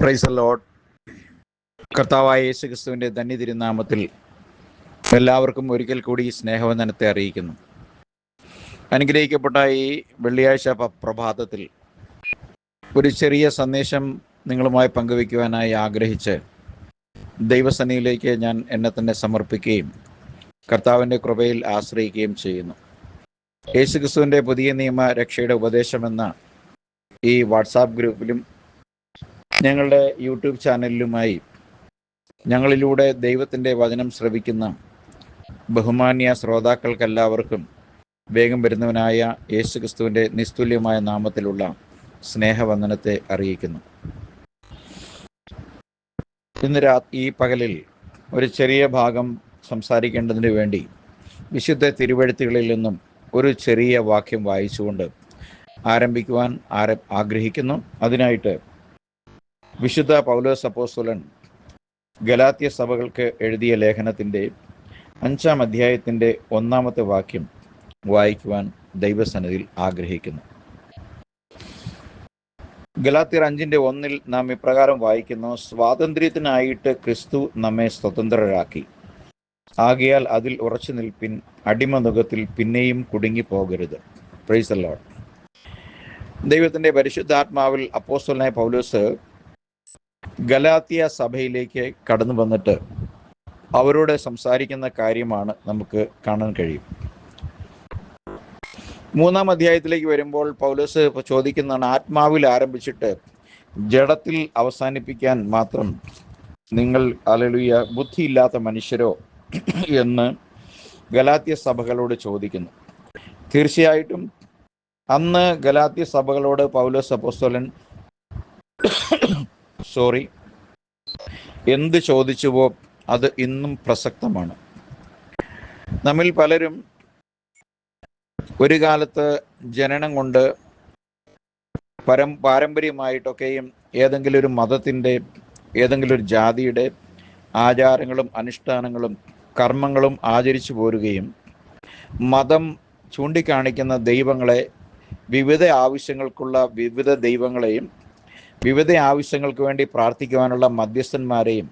Price load കർത്താവായ യേശു ക്രിസ്തുവിന്റെ ധന്യ തിരുനാമത്തിൽ എല്ലാവർക്കും ഒരിക്കൽ കൂടി സ്നേഹവന്ദനത്തെ അറിയിക്കുന്നു. അനുഗ്രഹിക്കപ്പെട്ട ഈ വെള്ളിയാഴ്ച പ്രഭാതത്തിൽ ഒരു ചെറിയ സന്ദേശം നിങ്ങളുമായി പങ്കുവയ്ക്കുവാനായി ആഗ്രഹിച്ച് ദൈവസന്നിധിയിലേക്ക് ഞാൻ എന്നെ തന്നെ സമർപ്പിക്കുകയും കർത്താവിന്റെ കൃപയിൽ ആശ്രയിക്കുകയും ചെയ്യുന്നു. യേശു ക്രിസ്തുവിന്റെ പുതിയ നിയമ രക്ഷയുടെ ഉപദേശമെന്ന ഈ വാട്സാപ്പ് ഗ്രൂപ്പിലും ഞങ്ങളുടെ യൂട്യൂബ് ചാനലിലുമായി ഞങ്ങളിലൂടെ ദൈവത്തിന്റെ വചനം ശ്രവിക്കുന്ന ബഹുമാന്യ ശ്രോതാക്കൾക്കെല്ലാവർക്കും വേഗം വരുന്നവനായ യേശു ക്രിസ്തുവിന്റെ നിസ്തുല്യമായ നാമത്തിലുള്ള സ്നേഹവന്ദനത്തെ അറിയിക്കുന്നു. ഇന്ന് രാ ഈ പകലിൽ ഒരു ചെറിയ ഭാഗം സംസാരിക്കേണ്ടതിന് വേണ്ടി വിശുദ്ധ തിരുവഴുത്തുകളിൽ നിന്നും ഒരു ചെറിയ വാക്യം വായിച്ചുകൊണ്ട് ആരംഭിക്കുവാൻ ആര ആഗ്രഹിക്കുന്നു. അതിനായിട്ട് വിശുദ്ധ പൗലോസ് അപ്പോസ്തലൻ ഗലാത്യ സഭകൾക്ക് എഴുതിയ ലേഖനത്തിന്റെ അഞ്ചാം അധ്യായത്തിന്റെ ഒന്നാമത്തെ വാക്യം വായിക്കുവാൻ ദൈവസന്നിധിയിൽ ആഗ്രഹിക്കുന്നു. ഗലാത്യർ അഞ്ചിന്റെ ഒന്നിൽ നാം ഇപ്രകാരം വായിക്കുന്നു സ്വാതന്ത്ര്യത്തിനായിട്ട് ക്രിസ്തു നമ്മെ സ്വതന്ത്രരാക്കി. ആകയാൽ അതിൽ ഉറച്ചു നിൽപ്പിൻ അടിമനുഖത്തിൽ പിന്നെയും കുടുങ്ങിപ്പോകരുത്. പ്രൈസ് അല്ലോ ദൈവത്തിന്റെ പരിശുദ്ധാത്മാവിൽ അപ്പോസ്തലനായ പൗലോസ് ഗലാത്തിയ സഭയിലേക്ക് കടന്നു വന്നിട്ട് അവരോട് സംസാരിക്കുന്ന കാര്യമാണ് നമുക്ക് കാണാൻ കഴിയും. മൂന്നാം അധ്യായത്തിലേക്ക് വരുമ്പോൾ പൗലോസ് ചോദിക്കുന്നതാണ് ആത്മാവിൽ ആരംഭിച്ചിട്ട് ജഡത്തിൽ അവസാനിപ്പിക്കാൻ മാത്രം നിങ്ങൾ അലലുയ ബുദ്ധിയില്ലാത്ത മനുഷ്യരോ എന്ന് ഗലാത്യ സഭകളോട് ചോദിക്കുന്നു. തീർച്ചയായിട്ടും അന്ന് ഗലാത്യ സഭകളോട് പൗലോസ് അപ്പോസ്തലൻ സോറി. എന്ത് ചോദിച്ചുവോ അത് ഇന്നും പ്രസക്തമാണ്. നമ്മിൽ പലരും ഒരു കാലത്ത് ജനനം കൊണ്ട് പരം പാരമ്പര്യമായിട്ടൊക്കെയും ഏതെങ്കിലും ഒരു മതത്തിന്റെ ഏതെങ്കിലും ഒരു ജാതിയുടെ ആചാരങ്ങളും അനുഷ്ഠാനങ്ങളും കർമ്മങ്ങളും ആചരിച്ചു പോരുകയും മതം ചൂണ്ടിക്കാണിക്കുന്ന ദൈവങ്ങളെ വിവിധ ആവശ്യങ്ങൾക്കുള്ള വിവിധ ദൈവങ്ങളെയും വിവിധ ആവശ്യങ്ങൾക്ക് വേണ്ടി പ്രാർത്ഥിക്കുവാനുള്ള മധ്യസ്ഥന്മാരെയും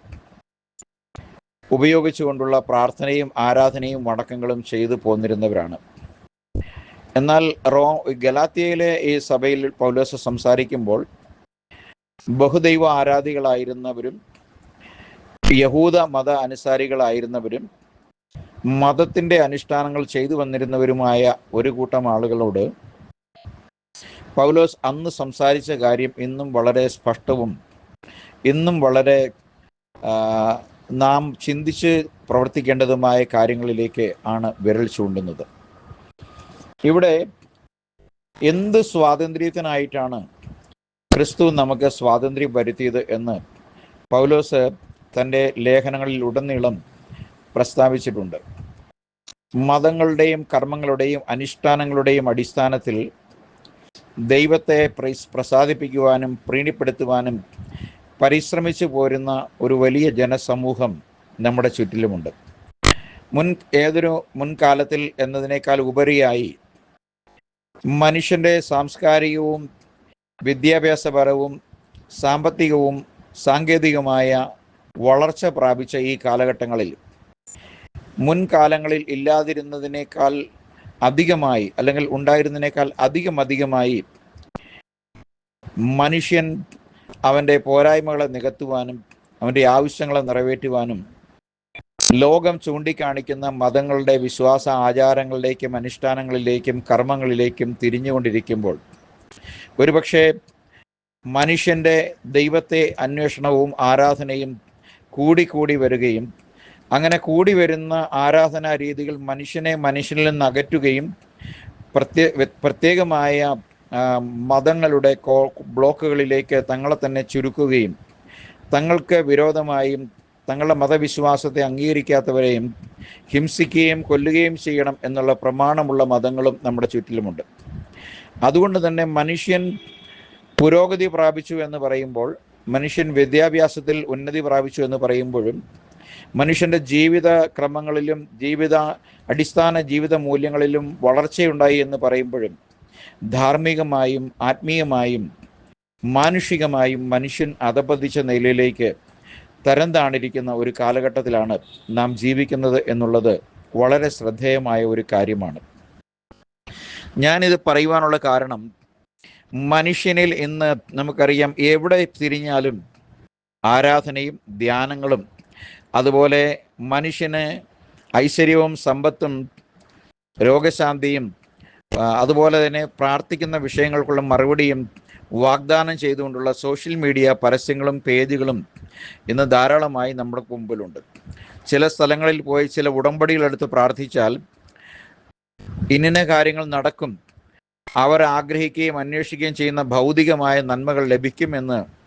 ഉപയോഗിച്ചുകൊണ്ടുള്ള പ്രാർത്ഥനയും ആരാധനയും വണക്കങ്ങളും ചെയ്തു പോന്നിരുന്നവരാണ്. എന്നാൽ റോ ഗലാത്തിയയിലെ ഈ സഭയിൽ പൗലോസ് സംസാരിക്കുമ്പോൾ ബഹുദൈവ ആരാധികളായിരുന്നവരും യഹൂദ മത അനുസാരികളായിരുന്നവരും മതത്തിന്റെ അനുഷ്ഠാനങ്ങൾ ചെയ്തു വന്നിരുന്നവരുമായ ഒരു കൂട്ടം ആളുകളോട് പൗലോസ് അന്ന് സംസാരിച്ച കാര്യം ഇന്നും വളരെ സ്പഷ്ടവും ഇന്നും വളരെ നാം ചിന്തിച്ച് പ്രവർത്തിക്കേണ്ടതുമായ കാര്യങ്ങളിലേക്ക് ആണ് വിരൽ ചൂണ്ടുന്നത്. ഇവിടെ എന്ത് സ്വാതന്ത്ര്യത്തിനായിട്ടാണ് ക്രിസ്തു നമുക്ക് സ്വാതന്ത്ര്യം വരുത്തിയത് എന്ന് പൗലോസ് തന്റെ ലേഖനങ്ങളിൽ ഉടനീളം പ്രസ്താവിച്ചിട്ടുണ്ട്. മതങ്ങളുടെയും കർമ്മങ്ങളുടെയും അനുഷ്ഠാനങ്ങളുടെയും അടിസ്ഥാനത്തിൽ ദൈവത്തെ പ്രൈസ് പ്രസാദിപ്പിക്കുവാനും പ്രീണിപ്പെടുത്തുവാനും പരിശ്രമിച്ചു പോരുന്ന ഒരു വലിയ ജനസമൂഹം നമ്മുടെ ചുറ്റിലുമുണ്ട്. മുൻ ഏതൊരു മുൻകാലത്തിൽ എന്നതിനേക്കാൾ ഉപരിയായി മനുഷ്യന്റെ സാംസ്കാരികവും വിദ്യാഭ്യാസപരവും സാമ്പത്തികവും സാങ്കേതികമായ വളർച്ച പ്രാപിച്ച ഈ കാലഘട്ടങ്ങളിൽ മുൻകാലങ്ങളിൽ ഇല്ലാതിരുന്നതിനേക്കാൾ അധികമായി അല്ലെങ്കിൽ ഉണ്ടായിരുന്നതിനേക്കാൾ അധികം അധികമായി മനുഷ്യൻ അവന്റെ പോരായ്മകളെ നികത്തുവാനും അവന്റെ ആവശ്യങ്ങളെ നിറവേറ്റുവാനും ലോകം ചൂണ്ടിക്കാണിക്കുന്ന മതങ്ങളുടെ വിശ്വാസ ആചാരങ്ങളിലേക്കും അനുഷ്ഠാനങ്ങളിലേക്കും കർമ്മങ്ങളിലേക്കും തിരിഞ്ഞുകൊണ്ടിരിക്കുമ്പോൾ ഒരുപക്ഷെ മനുഷ്യന്റെ ദൈവത്തെ അന്വേഷണവും ആരാധനയും കൂടിക്കൂടി വരികയും അങ്ങനെ കൂടി വരുന്ന ആരാധനാ രീതികൾ മനുഷ്യനെ മനുഷ്യനിൽ നിന്ന് അകറ്റുകയും പ്രത്യേക പ്രത്യേകമായ മതങ്ങളുടെ ബ്ലോക്കുകളിലേക്ക് തങ്ങളെ തന്നെ ചുരുക്കുകയും തങ്ങൾക്ക് വിരോധമായും തങ്ങളുടെ മതവിശ്വാസത്തെ അംഗീകരിക്കാത്തവരെയും ഹിംസിക്കുകയും കൊല്ലുകയും ചെയ്യണം എന്നുള്ള പ്രമാണമുള്ള മതങ്ങളും നമ്മുടെ ചുറ്റിലുമുണ്ട്. അതുകൊണ്ട് തന്നെ മനുഷ്യൻ പുരോഗതി പ്രാപിച്ചു എന്ന് പറയുമ്പോൾ മനുഷ്യൻ വിദ്യാഭ്യാസത്തിൽ ഉന്നതി പ്രാപിച്ചു എന്ന് പറയുമ്പോഴും മനുഷ്യന്റെ ജീവിത ക്രമങ്ങളിലും ജീവിത അടിസ്ഥാന ജീവിത മൂല്യങ്ങളിലും വളർച്ചയുണ്ടായി എന്ന് പറയുമ്പോഴും ധാർമ്മികമായും ആത്മീയമായും മാനുഷികമായും മനുഷ്യൻ അധപതിച്ച നിലയിലേക്ക് തരം താണിരിക്കുന്ന ഒരു കാലഘട്ടത്തിലാണ് നാം ജീവിക്കുന്നത് എന്നുള്ളത് വളരെ ശ്രദ്ധേയമായ ഒരു കാര്യമാണ്. ഞാനിത് പറയുവാനുള്ള കാരണം മനുഷ്യനിൽ ഇന്ന് നമുക്കറിയാം എവിടെ തിരിഞ്ഞാലും ആരാധനയും ധ്യാനങ്ങളും അതുപോലെ മനുഷ്യന് ഐശ്വര്യവും സമ്പത്തും രോഗശാന്തിയും അതുപോലെ തന്നെ പ്രാർത്ഥിക്കുന്ന വിഷയങ്ങൾക്കുള്ള മറുപടിയും വാഗ്ദാനം ചെയ്തുകൊണ്ടുള്ള സോഷ്യൽ മീഡിയ പരസ്യങ്ങളും പേജുകളും ഇന്ന് ധാരാളമായി നമ്മുടെ മുമ്പിലുണ്ട്. ചില സ്ഥലങ്ങളിൽ പോയി ചില ഉടമ്പടികളെടുത്ത് പ്രാർത്ഥിച്ചാൽ ഇന്ന കാര്യങ്ങൾ നടക്കും. അവർ ആഗ്രഹിക്കുകയും അന്വേഷിക്കുകയും ചെയ്യുന്ന ഭൗതികമായ നന്മകൾ ലഭിക്കുമെന്ന്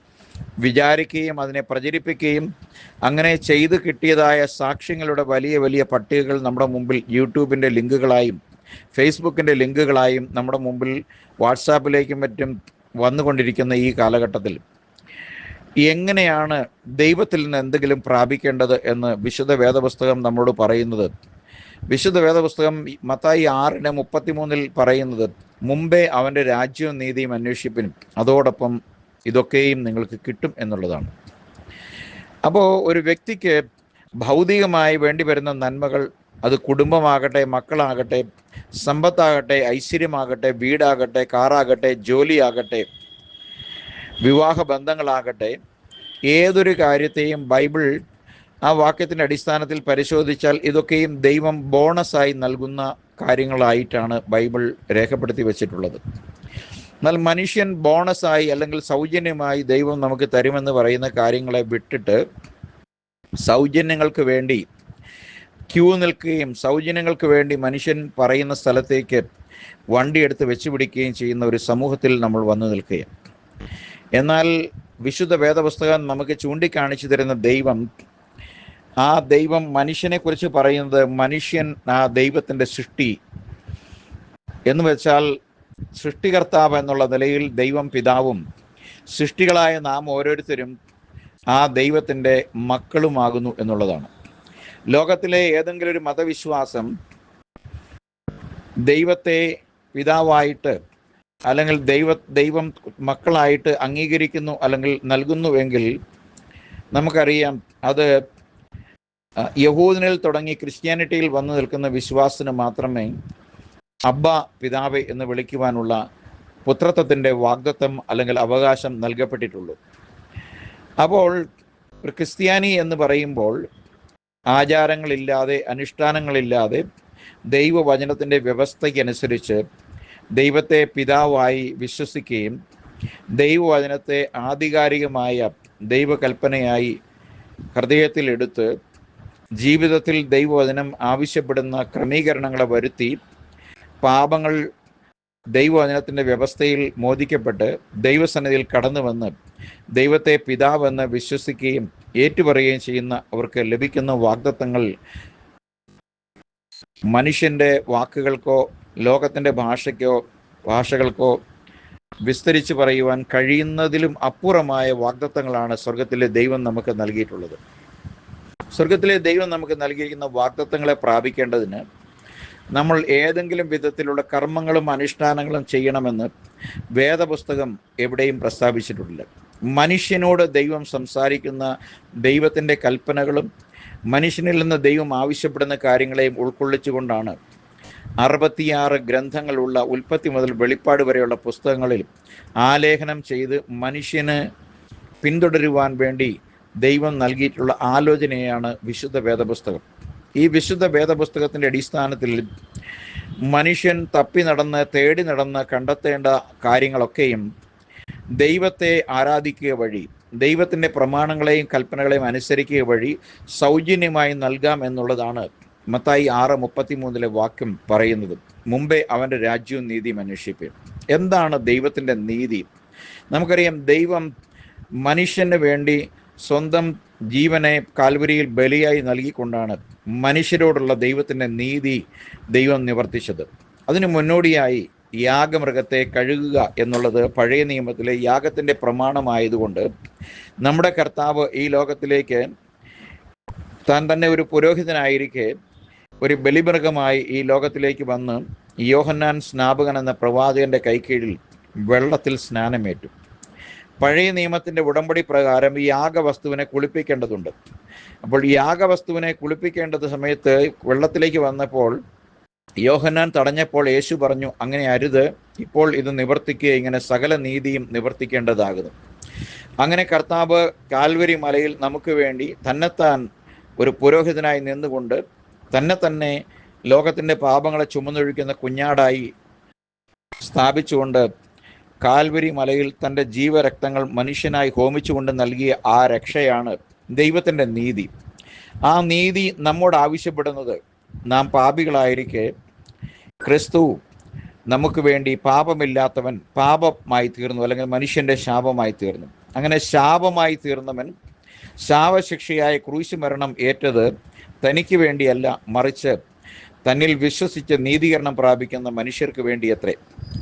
വിചാരിക്കുകയും അതിനെ പ്രചരിപ്പിക്കുകയും അങ്ങനെ ചെയ്തു കിട്ടിയതായ സാക്ഷ്യങ്ങളുടെ വലിയ വലിയ പട്ടികകൾ നമ്മുടെ മുമ്പിൽ യൂട്യൂബിന്റെ ലിങ്കുകളായും ഫേസ്ബുക്കിന്റെ ലിങ്കുകളായും നമ്മുടെ മുമ്പിൽ വാട്സാപ്പിലേക്കും മറ്റും വന്നുകൊണ്ടിരിക്കുന്ന ഈ കാലഘട്ടത്തിൽ. എങ്ങനെയാണ് ദൈവത്തിൽ നിന്ന് എന്തെങ്കിലും പ്രാപിക്കേണ്ടത് എന്ന് വിശുദ്ധ വേദപുസ്തകം നമ്മളോട് പറയുന്നത്? വിശുദ്ധ വേദപുസ്തകം മത്തായി ആറിന് മുപ്പത്തിമൂന്നിൽ പറയുന്നത് മുമ്പേ അവന്റെ രാജ്യവും നീതിയും അന്വേഷിപ്പിനും അതോടൊപ്പം ഇതൊക്കെയും നിങ്ങൾക്ക് കിട്ടും എന്നുള്ളതാണ്. അപ്പോൾ ഒരു വ്യക്തിക്ക് ഭൗതികമായി വേണ്ടി വരുന്ന നന്മകൾ അത് കുടുംബമാകട്ടെ മക്കളാകട്ടെ സമ്പത്താകട്ടെ ഐശ്വര്യമാകട്ടെ വീടാകട്ടെ കാറാകട്ടെ ജോലിയാകട്ടെ വിവാഹ ബന്ധങ്ങളാകട്ടെ ഏതൊരു കാര്യത്തെയും ബൈബിൾ ആ വാക്യത്തിന്റെ അടിസ്ഥാനത്തിൽ പരിശോധിച്ചാൽ ഇതൊക്കെയും ദൈവം ബോണസായി നൽകുന്ന കാര്യങ്ങളായിട്ടാണ് ബൈബിൾ രേഖപ്പെടുത്തി വെച്ചിട്ടുള്ളത്. എന്നാൽ മനുഷ്യൻ ബോണസായി അല്ലെങ്കിൽ സൗജന്യമായി ദൈവം നമുക്ക് തരുമെന്ന് പറയുന്ന കാര്യങ്ങളെ വിട്ടിട്ട് സൗജന്യങ്ങൾക്ക് വേണ്ടി ക്യൂ നിൽക്കുകയും സൗജന്യങ്ങൾക്ക് വേണ്ടി മനുഷ്യൻ പറയുന്ന സ്ഥലത്തേക്ക് വണ്ടി എടുത്ത് വെച്ച് പിടിക്കുകയും ചെയ്യുന്ന ഒരു സമൂഹത്തിൽ നമ്മൾ വന്നു നിൽക്കുകയാണ്. എന്നാൽ വിശുദ്ധ വേദപുസ്തകം നമുക്ക് ചൂണ്ടിക്കാണിച്ചു തരുന്ന ദൈവം ആ ദൈവം മനുഷ്യനെക്കുറിച്ച് പറയുന്നത് മനുഷ്യൻ ആ ദൈവത്തിന്റെ സൃഷ്ടി എന്ന് വെച്ചാൽ സൃഷ്ടികർത്താവ് എന്നുള്ള നിലയിൽ ദൈവം പിതാവും സൃഷ്ടികളായ നാം ഓരോരുത്തരും ആ ദൈവത്തിന്റെ മക്കളുമാകുന്നു എന്നുള്ളതാണ്. ലോകത്തിലെ ഏതെങ്കിലും ഒരു മതവിശ്വാസം ദൈവത്തെ പിതാവായിട്ട് അല്ലെങ്കിൽ ദൈവ ദൈവം മക്കളായിട്ട് അംഗീകരിക്കുന്നു അല്ലെങ്കിൽ നൽകുന്നുവെങ്കിൽ നമുക്കറിയാം അത് യഹൂദിനിൽ തുടങ്ങി ക്രിസ്ത്യാനിറ്റിയിൽ വന്നു നിൽക്കുന്ന വിശ്വാസത്തിന് മാത്രമേ അബ്ബ പിതാവ് എന്ന് വിളിക്കുവാനുള്ള പുത്രത്വത്തിന്റെ വാഗ്ദത്വം അല്ലെങ്കിൽ അവകാശം നൽകപ്പെട്ടിട്ടുള്ളൂ. അപ്പോൾ ഒരു ക്രിസ്ത്യാനി എന്ന് പറയുമ്പോൾ ആചാരങ്ങളില്ലാതെ അനുഷ്ഠാനങ്ങളില്ലാതെ ദൈവവചനത്തിന്റെ വ്യവസ്ഥയ്ക്കനുസരിച്ച് ദൈവത്തെ പിതാവായി വിശ്വസിക്കുകയും ദൈവവചനത്തെ ആധികാരികമായ ദൈവകൽപ്പനയായി ഹൃദയത്തിലെടുത്ത് ജീവിതത്തിൽ ദൈവവചനം ആവശ്യപ്പെടുന്ന ക്രമീകരണങ്ങളെ വരുത്തി പാപങ്ങൾ ദൈവവചനത്തിന്റെ വ്യവസ്ഥയിൽ മോദിക്കപ്പെട്ട് ദൈവസന്നിധിയിൽ കടന്നു വന്ന് ദൈവത്തെ പിതാവെന്ന് വിശ്വസിക്കുകയും ഏറ്റുപറയുകയും ചെയ്യുന്ന അവർക്ക് ലഭിക്കുന്ന വാഗ്ദത്തങ്ങൾ മനുഷ്യന്റെ വാക്കുകൾക്കോ ലോകത്തിന്റെ ഭാഷയ്ക്കോ ഭാഷകൾക്കോ വിസ്തരിച്ച് പറയുവാൻ കഴിയുന്നതിലും അപ്പുറമായ വാഗ്ദത്തങ്ങളാണ് സ്വർഗത്തിലെ ദൈവം നമുക്ക് നൽകിയിട്ടുള്ളത്. സ്വർഗത്തിലെ ദൈവം നമുക്ക് നൽകിയിരിക്കുന്ന വാഗ്ദത്തങ്ങളെ പ്രാപിക്കേണ്ടതിന് നമ്മൾ ഏതെങ്കിലും വിധത്തിലുള്ള കർമ്മങ്ങളും അനുഷ്ഠാനങ്ങളും ചെയ്യണമെന്ന് വേദപുസ്തകം എവിടെയും പ്രസ്താവിച്ചിട്ടുണ്ട് മനുഷ്യനോട് ദൈവം സംസാരിക്കുന്ന ദൈവത്തിന്റെ കൽപ്പനകളും മനുഷ്യനിൽ നിന്ന് ദൈവം ആവശ്യപ്പെടുന്ന കാര്യങ്ങളെയും ഉൾക്കൊള്ളിച്ചുകൊണ്ടാണ് അറുപത്തിയാറ് ഗ്രന്ഥങ്ങളുള്ള ഉൽപ്പത്തി മുതൽ വെളിപ്പാട് വരെയുള്ള പുസ്തകങ്ങളിൽ ആലേഖനം ചെയ്ത് മനുഷ്യന് പിന്തുടരുവാൻ വേണ്ടി ദൈവം നൽകിയിട്ടുള്ള ആലോചനയാണ് വിശുദ്ധ വേദപുസ്തകം. ഈ വിശുദ്ധ വേദപുസ്തകത്തിന്റെ അടിസ്ഥാനത്തിൽ മനുഷ്യൻ തപ്പി നടന്ന് തേടി നടന്ന് കണ്ടെത്തേണ്ട കാര്യങ്ങളൊക്കെയും ദൈവത്തെ ആരാധിക്കുക വഴി ദൈവത്തിന്റെ പ്രമാണങ്ങളെയും കൽപ്പനകളെയും അനുസരിക്കുക വഴി സൗജന്യമായി നൽകാം എന്നുള്ളതാണ് മത്തായി ആറ് മുപ്പത്തി മൂന്നിലെ വാക്യം പറയുന്നത്. മുമ്പേ അവന്റെ രാജ്യവും നീതിയും അന്വേഷിപ്പേൻ. എന്താണ് ദൈവത്തിന്റെ നീതി? നമുക്കറിയാം ദൈവം മനുഷ്യന് വേണ്ടി സ്വന്തം ജീവനെ കാൽവരിയിൽ ബലിയായി നൽകിക്കൊണ്ടാണ് മനുഷ്യരോടുള്ള ദൈവത്തിന്റെ നീതി ദൈവം നിവർത്തിച്ചത്. അതിനു മുന്നോടിയായി യാഗമൃഗത്തെ കഴുകുക എന്നുള്ളത് പഴയ നിയമത്തിലെ യാഗത്തിന്റെ പ്രമാണമായതുകൊണ്ട് നമ്മുടെ കർത്താവ് ഈ ലോകത്തിലേക്ക് താൻ തന്നെ ഒരു പുരോഹിതനായിരിക്കെ ഒരു ബലിമൃഗമായി ഈ ലോകത്തിലേക്ക് വന്ന് യോഹന്നാൻ സ്നാപകൻ എന്ന പ്രവാചകന്റെ കൈക്കീഴിൽ വെള്ളത്തിൽ സ്നാനമേറ്റു. പഴയ നിയമത്തിന്റെ ഉടമ്പടി പ്രകാരം ഈ യാഗവസ്തുവിനെ കുളിപ്പിക്കേണ്ടതുണ്ട്. അപ്പോൾ ഈ യാഗവസ്തുവിനെ കുളിപ്പിക്കേണ്ടത് സമയത്ത് വെള്ളത്തിലേക്ക് വന്നപ്പോൾ യോഹന്നാൻ തടഞ്ഞപ്പോൾ യേശു പറഞ്ഞു അങ്ങനെ അരുത്. ഇപ്പോൾ ഇത് നിവർത്തിക്കുക ഇങ്ങനെ സകല നീതിയും നിവർത്തിക്കേണ്ടതാകുന്നു. അങ്ങനെ കർത്താവ് കാൽവരി മലയിൽ നമുക്ക് വേണ്ടി തന്നെത്താൻ ഒരു പുരോഹിതനായി നിന്നുകൊണ്ട് തന്നെ തന്നെ ലോകത്തിന്റെ പാപങ്ങളെ ചുമന്നൊഴിക്കുന്ന കുഞ്ഞാടായി സ്ഥാപിച്ചുകൊണ്ട് കാൽവരി മലയിൽ തന്റെ ജീവരക്തങ്ങൾ മനുഷ്യനായി ഹോമിച്ചുകൊണ്ട് നൽകിയ ആ രക്ഷയാണ് ദൈവത്തിന്റെ നീതി. ആ നീതി നമ്മോട് ആവശ്യപ്പെടുന്നത് നാം പാപികളായിരിക്കെ ക്രിസ്തു നമുക്ക് വേണ്ടി പാപമില്ലാത്തവൻ പാപമായി തീർന്നു അല്ലെങ്കിൽ മനുഷ്യന്റെ ശാപമായി തീർന്നു. അങ്ങനെ ശാപമായി തീർന്നവൻ ശാപശിക്ഷയായ ക്രൂശ് മരണം ഏറ്റത് തനിക്ക് വേണ്ടിയല്ല മറിച്ച് തന്നിൽ വിശ്വസിച്ച് നീതീകരണം പ്രാപിക്കുന്ന മനുഷ്യർക്ക് വേണ്ടിയത്രേ.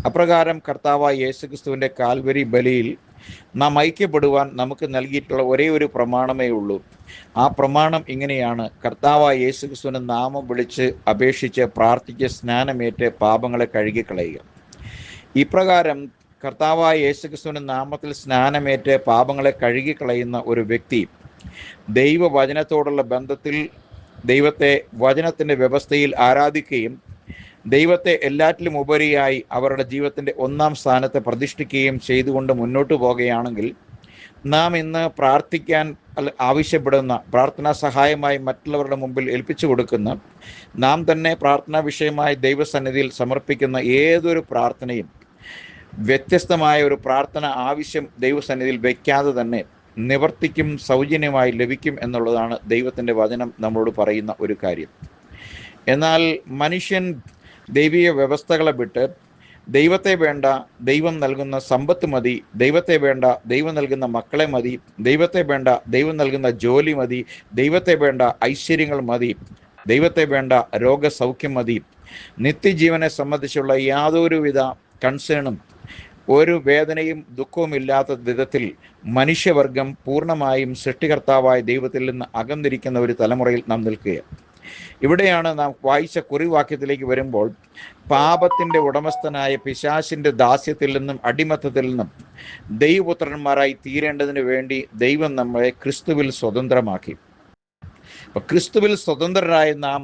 അപ്രകാരം കർത്താവായ യേശുക്രിസ്തുവിന്റെ കാൽവരി ബലിയിൽ നാം ഐക്യപ്പെടുവാൻ നമുക്ക് നൽകിയിട്ടുള്ള ഒരേ ഒരു പ്രമാണമേ ഉള്ളൂ. ആ പ്രമാണം ഇങ്ങനെയാണ്. കർത്താവായ യേശുക്രിസ്തുവിന്റെ നാമം വിളിച്ച് അപേക്ഷിച്ച് പ്രാർത്ഥിച്ച് സ്നാനമേറ്റ് പാപങ്ങളെ കഴുകിക്കളയുക. ഇപ്രകാരം കർത്താവായ യേശുക്രിസ്തുവിന്റെ നാമത്തിൽ സ്നാനമേറ്റ് പാപങ്ങളെ കഴുകിക്കളയുന്ന ഒരു വ്യക്തി ദൈവവചനത്തോടുള്ള ബന്ധത്തിൽ ദൈവത്തെ വചനത്തിന്റെ വ്യവസ്ഥയിൽ ആരാധിക്കുകയും ദൈവത്തെ എല്ലാറ്റിലും ഉപരിയായി അവരുടെ ജീവിതത്തിന്റെ ഒന്നാം സ്ഥാനത്തെ പ്രതിഷ്ഠിക്കുകയും ചെയ്തുകൊണ്ട് മുന്നോട്ട് പോകുകയാണെങ്കിൽ നാം ഇന്ന് പ്രാർത്ഥിക്കാൻ ആവശ്യപ്പെടുന്ന പ്രാർത്ഥനാ സഹായമായി മറ്റുള്ളവരുടെ മുമ്പിൽ ഏൽപ്പിച്ചു കൊടുക്കുന്ന നാം തന്നെ പ്രാർത്ഥനാ വിഷയമായി ദൈവസന്നിധിയിൽ സമർപ്പിക്കുന്ന ഏതൊരു പ്രാർത്ഥനയും വ്യത്യസ്തമായ ഒരു പ്രാർത്ഥന ആവശ്യം ദൈവസന്നിധിയിൽ വയ്ക്കാതെ തന്നെ നിവർത്തിക്കും സൗജന്യമായി ലഭിക്കും എന്നുള്ളതാണ് ദൈവത്തിന്റെ വചനം നമ്മളോട് പറയുന്ന ഒരു കാര്യം. എന്നാൽ മനുഷ്യൻ ദൈവീയ വ്യവസ്ഥകളെ വിട്ട് ദൈവത്തെ വേണ്ട ദൈവം നൽകുന്ന സമ്പത്ത് മതി ദൈവത്തെ വേണ്ട ദൈവം നൽകുന്ന മക്കളെ മതി ദൈവത്തെ വേണ്ട ദൈവം നൽകുന്ന ജോലി മതി ദൈവത്തെ വേണ്ട ഐശ്വര്യങ്ങൾ മതി ദൈവത്തെ വേണ്ട രോഗസൗഖ്യം മതി. നിത്യജീവനെ സംബന്ധിച്ചുള്ള യാതൊരുവിധ കൺസേണും ഒരു വേദനയും ദുഃഖവും ഇല്ലാത്ത വിധത്തിൽ മനുഷ്യവർഗം പൂർണമായും സൃഷ്ടികർത്താവായ ദൈവത്തിൽ നിന്ന് അകന്നിരിക്കുന്ന ഒരു തലമുറയിൽ നാം നിൽക്കുകയാണ്. ഇവിടെയാണ് നാം വായിച്ച കുറിവാക്യത്തിലേക്ക് വരുമ്പോൾ പാപത്തിന്റെ ഉടമസ്ഥനായ പിശാശിന്റെ ദാസ്യത്തിൽ നിന്നും അടിമത്തത്തിൽ നിന്നും ദൈവപുത്രന്മാരായി തീരേണ്ടതിന് വേണ്ടി ദൈവം നമ്മളെ ക്രിസ്തുവിൽ സ്വതന്ത്രമാക്കി. അപ്പം ക്രിസ്തുവിൽ സ്വതന്ത്രരായ നാം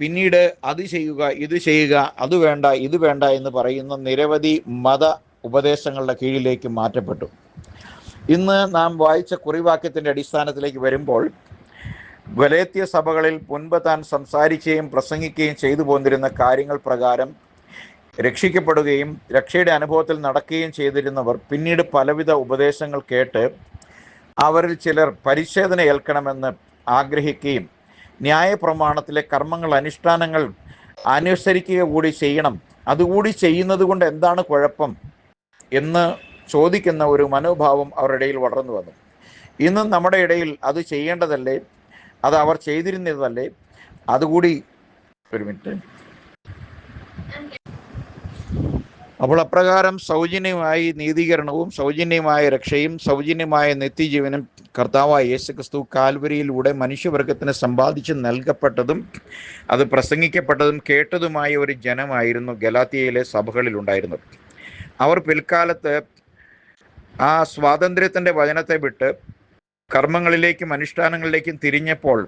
പിന്നീട് അത് ചെയ്യുക ഇത് ചെയ്യുക അത് വേണ്ട ഇത് വേണ്ട എന്ന് പറയുന്ന നിരവധി മത ഉപദേശങ്ങളുടെ കീഴിലേക്ക് മാറ്റപ്പെട്ടു. ഇന്ന് നാം വായിച്ച കുറിവാക്യത്തിന്റെ അടിസ്ഥാനത്തിലേക്ക് വരുമ്പോൾ വലേത്യ സഭകളിൽ മുൻപ് താൻ സംസാരിക്കുകയും പ്രസംഗിക്കുകയും ചെയ്തു പോന്നിരുന്ന കാര്യങ്ങൾ പ്രകാരം രക്ഷിക്കപ്പെടുകയും രക്ഷയുടെ അനുഭവത്തിൽ നടക്കുകയും ചെയ്തിരുന്നവർ പിന്നീട് പലവിധ ഉപദേശങ്ങൾ കേട്ട് അവരിൽ ചിലർ പരിശോധന ഏൽക്കണമെന്ന് ആഗ്രഹിക്കുകയും ന്യായപ്രമാണത്തിലെ കർമ്മങ്ങൾ അനുഷ്ഠാനങ്ങൾ അനുസരിക്കുക കൂടി ചെയ്യണം. അതുകൂടി ചെയ്യുന്നത് കൊണ്ട് എന്താണ് കുഴപ്പം? എന്ന് ചോദിക്കുന്ന ഒരു മനോഭാവം അവരുടെ ഇടയിൽ വളർന്നു വന്നു. ഇന്ന് നമ്മുടെ ഇടയിൽ അത് ചെയ്യേണ്ടതല്ലേ? അത് അവർ ചെയ്തിരുന്നതല്ലേ? അതുകൂടി ഒരു മിനിറ്റ്. അപ്പോൾ അപ്രകാരം സൗജന്യമായി നീതീകരണവും സൗജന്യമായ രക്ഷയും സൗജന്യമായ നിത്യജീവനും കർത്താവായ യേശു ക്രിസ്തു കാൽവരിയിലൂടെ മനുഷ്യവർഗത്തിന് സമ്പാദിച്ച് നൽകപ്പെട്ടതും അത് പ്രസംഗിക്കപ്പെട്ടതും കേട്ടതുമായ ഒരു ജനമായിരുന്നു ഗലാത്തിയയിലെ സഭകളിൽ ഉണ്ടായിരുന്നത്. അവർ പിൽക്കാലത്ത് ആ സ്വാതന്ത്ര്യത്തിന്റെ വചനത്തെ വിട്ട് കർമ്മങ്ങളിലേക്കും അനുഷ്ഠാനങ്ങളിലേക്കും തിരിഞ്ഞപ്പോൾ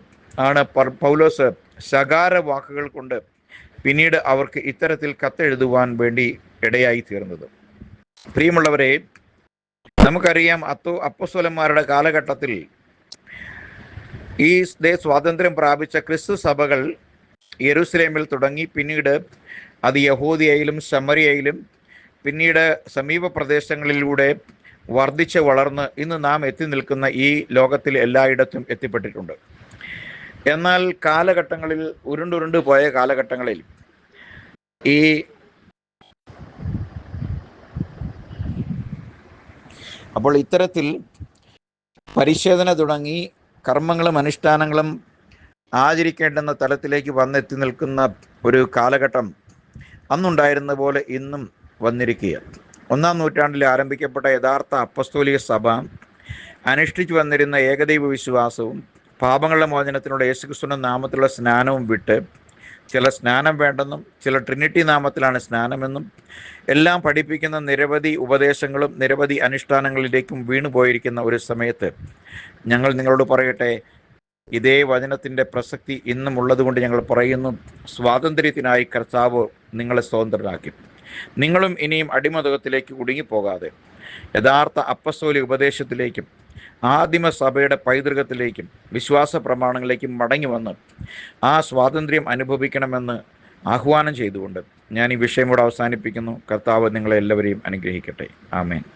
ആണ് പൗലോസ് ശകാര വാക്കുകൾ കൊണ്ട് പിന്നീട് അവർക്ക് ഇത്തരത്തിൽ കത്തെഴുതുവാൻ വേണ്ടി ഇടയായി തീർന്നത്. പ്രിയമുള്ളവരെ നമുക്കറിയാം അത്തോ അപ്പസ്വലന്മാരുടെ കാലഘട്ടത്തിൽ ഈ സ്വാതന്ത്ര്യം പ്രാപിച്ച ക്രിസ്തു സഭകൾ യെരുസലേമിൽ തുടങ്ങി. പിന്നീട് അത് യഹൂദിയയിലും ശമരിയയിലും പിന്നീട് സമീപ പ്രദേശങ്ങളിലൂടെ വർദ്ധിച്ച് വളർന്ന് ഇന്ന് നാം എത്തി നിൽക്കുന്ന ഈ ലോകത്തിൽ എല്ലായിടത്തും എത്തിപ്പെട്ടിട്ടുണ്ട്. എന്നാൽ കാലഘട്ടങ്ങളിൽ ഉരുണ്ടുരുണ്ട് പോയ കാലഘട്ടങ്ങളിൽ ഈ അപ്പോൾ ഇത്തരത്തിൽ പരിശോധന തുടങ്ങി കർമ്മങ്ങളും അനുഷ്ഠാനങ്ങളും ആചരിക്കേണ്ടുന്ന തലത്തിലേക്ക് വന്നെത്തി നിൽക്കുന്ന ഒരു കാലഘട്ടം അന്നുണ്ടായിരുന്ന പോലെ ഇന്നും വന്നിരിക്കുകയാണ്. ഒന്നാം നൂറ്റാണ്ടിൽ ആരംഭിക്കപ്പെട്ട യഥാർത്ഥ അപ്പസ്തോലിക സഭ അനുഷ്ഠിച്ചു വന്നിരുന്ന ഏകദൈവ വിശ്വാസവും പാപങ്ങളുടെ മോചനത്തിനുള്ള യേശുക്രിസ്തുവിന്റെ നാമത്തിലുള്ള സ്നാനവും വിട്ട് ചില സ്നാനം വേണ്ടെന്നും ചില ട്രിനിറ്റി നാമത്തിലാണ് സ്നാനമെന്നും എല്ലാം പഠിപ്പിക്കുന്ന നിരവധി ഉപദേശങ്ങളും നിരവധി അനുഷ്ഠാനങ്ങളിലേക്കും വീണുപോയിരിക്കുന്ന ഒരു സമയത്ത് ഞങ്ങൾ നിങ്ങളോട് പറയട്ടെ ഇതേ വചനത്തിന്റെ പ്രസക്തി ഇന്നും ഉള്ളതുകൊണ്ട് ഞങ്ങൾ പറയുന്നു സ്വാതന്ത്ര്യത്തിനായി കർത്താവ് നിങ്ങളെ സ്വതന്ത്രരാക്കി നിങ്ങളും ഇനിയും അടിമതകത്തിലേക്ക് കുടുങ്ങിപ്പോകാതെ യഥാർത്ഥ അപ്പസ്തോലി ഉപദേശത്തിലേക്കും ആദിമ സഭയുടെ പൈതൃകത്തിലേക്കും വിശ്വാസ പ്രമാണങ്ങളിലേക്കും മടങ്ങി വന്ന് ആ സ്വാതന്ത്ര്യം അനുഭവിക്കണമെന്ന് ആഹ്വാനം ചെയ്തുകൊണ്ട് ഞാൻ ഈ വിഷയം കൂടെ അവസാനിപ്പിക്കുന്നു. കർത്താവ് നിങ്ങളെ എല്ലാവരെയും അനുഗ്രഹിക്കട്ടെ. ആമേൻ.